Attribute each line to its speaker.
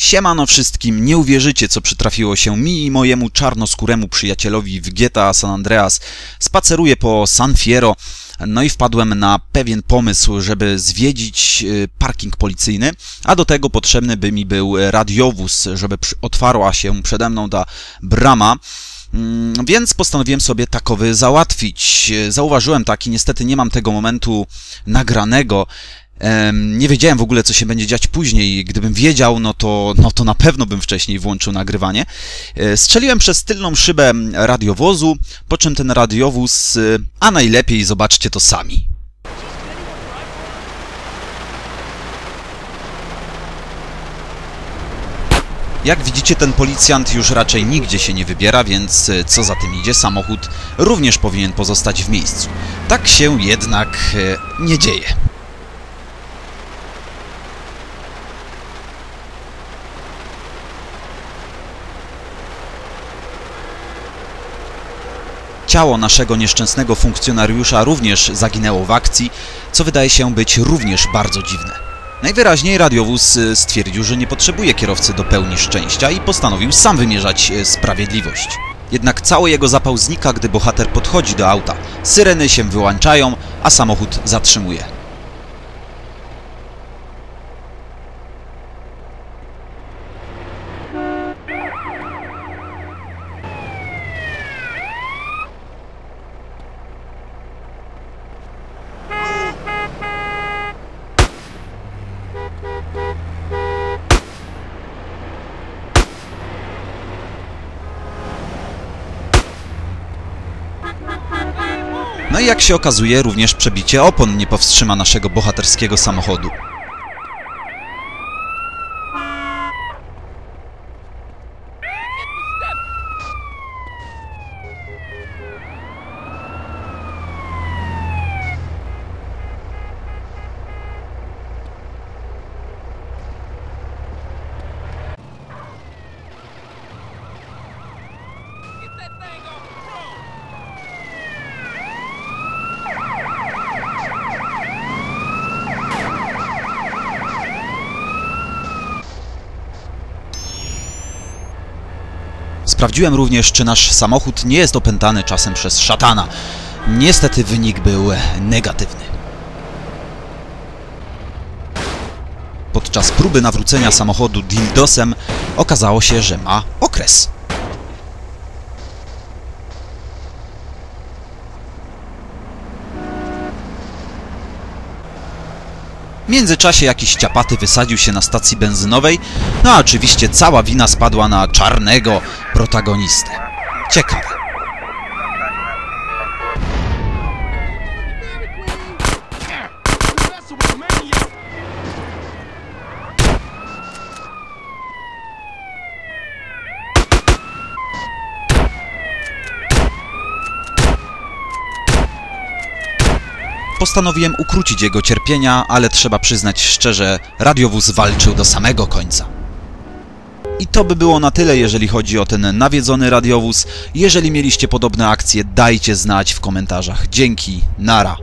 Speaker 1: Siemano wszystkim, nie uwierzycie co przytrafiło się mi i mojemu czarnoskóremu przyjacielowi w GTA San Andreas. Spaceruję po San Fierro, no i wpadłem na pewien pomysł, żeby zwiedzić y, parking policyjny, a do tego potrzebny by mi był radiowóz, żeby otwarła się przede mną ta brama. Mm, więc postanowiłem sobie takowy załatwić. Zauważyłem taki, niestety nie mam tego momentu nagranego, nie wiedziałem w ogóle, co się będzie dziać później. Gdybym wiedział, no to, no to na pewno bym wcześniej włączył nagrywanie. E, strzeliłem przez tylną szybę radiowozu, po czym ten radiowóz, e, a najlepiej zobaczcie to sami. Jak widzicie, ten policjant już raczej nigdzie się nie wybiera, więc e, co za tym idzie, samochód również powinien pozostać w miejscu. Tak się jednak nie dzieje. Ciało naszego nieszczęsnego funkcjonariusza również zaginęło w akcji, co wydaje się być również bardzo dziwne. Najwyraźniej radiowóz y, stwierdził, że nie potrzebuje kierowcy do pełni szczęścia i postanowił sam wymierzać y, sprawiedliwość. Jednak cały jego zapał znika, gdy bohater podchodzi do auta. Syreny się wyłączają, a samochód zatrzymuje. No i jak się okazuje, również przebicie opon nie powstrzyma naszego bohaterskiego samochodu. Sprawdziłem również, czy nasz samochód nie jest opętany czasem przez szatana. Niestety wynik był negatywny. Podczas próby nawrócenia samochodu dildosem okazało się, że ma okres. W międzyczasie jakiś ciapaty wysadził się na stacji benzynowej, no a oczywiście cała wina spadła na czarnego protagonistę. Ciekawe. Postanowiłem ukrócić jego cierpienia, ale trzeba przyznać szczerze, radiowóz walczył do samego końca. I to by było na tyle, jeżeli chodzi o ten nawiedzony radiowóz. Jeżeli mieliście podobne akcje, dajcie znać w komentarzach. Dzięki, nara.